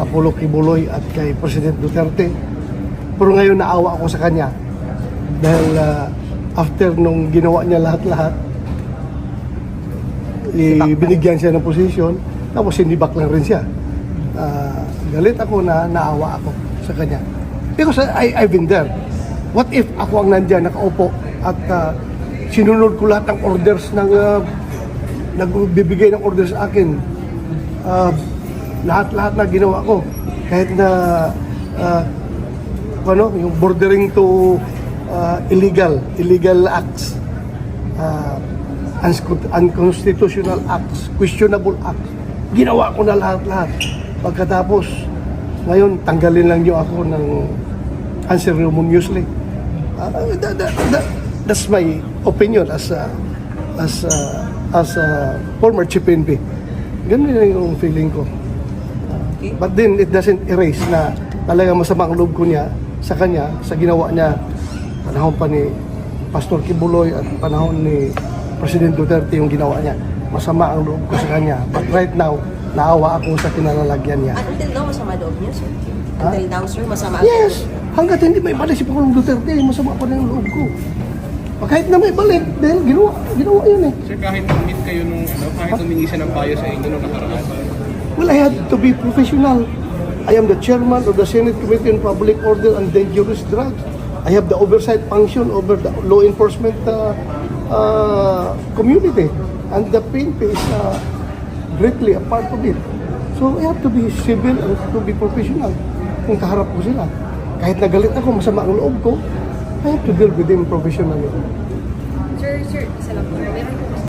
Apollo Kibuloy at kay President Duterte. Pero ngayon naawa ako sa kanya dahil ah, after nung ginawa niya lahat-lahat, binigyan siya ng posisyon, tapos sinibak lang rin siya. Ah, galit ako na naawa ako sa kanya. Because I, I've been there. What if ako ang nandyan, nakaupo, at ah, sinunod ko lahat ng orders ng ah, nagbibigay ng orders sa akin. Ah, lahat-lahat na ginawa ko. Kahit na ah, ano, yung bordering to ah, illegal, illegal acts. Unsco- unconstitutional acts, questionable acts. Ginawa ko na lahat-lahat. Pagkatapos, ngayon, tanggalin lang niyo ako ng unceremoniously. Ah, that, that, that, that's my opinion as a, as a, as a former chief NP. Ganun yung feeling ko. Okay. But then, it doesn't erase na talagang masama ang loob ko niya sa kanya, sa ginawa niya panahon pa ni Pastor Kibuloy at panahon ni President Duterte yung ginawa niya. Masama ang loob ko sa kanya. But right now, naawa ako sa kinalalagyan niya. At until now, masama loob niyo, sir? Ha? Until now, sir, masama ang Yes! loob. Hanggat hindi may balik si Pangulong Duterte, masama pa rin ang loob ko. Kahit na may balik, dahil ginawa, ginawa yun eh. Sir, kahit nag-meet kayo nung ano, kahit humingi siya ng payo sa inyo nung nakaraan. Well, I had to be professional. I am the chairman of the Senate Committee on Public Order and Dangerous Drugs. I have the oversight function over the law enforcement uh, uh, community. And the PNP is uh, greatly a part of it. So I have to be civil and to be professional kung kaharap ko sila. Kahit nagalit ako, masama ang loob ko, I have to deal with them professionally. Sir, sir, isa lang po. Meron po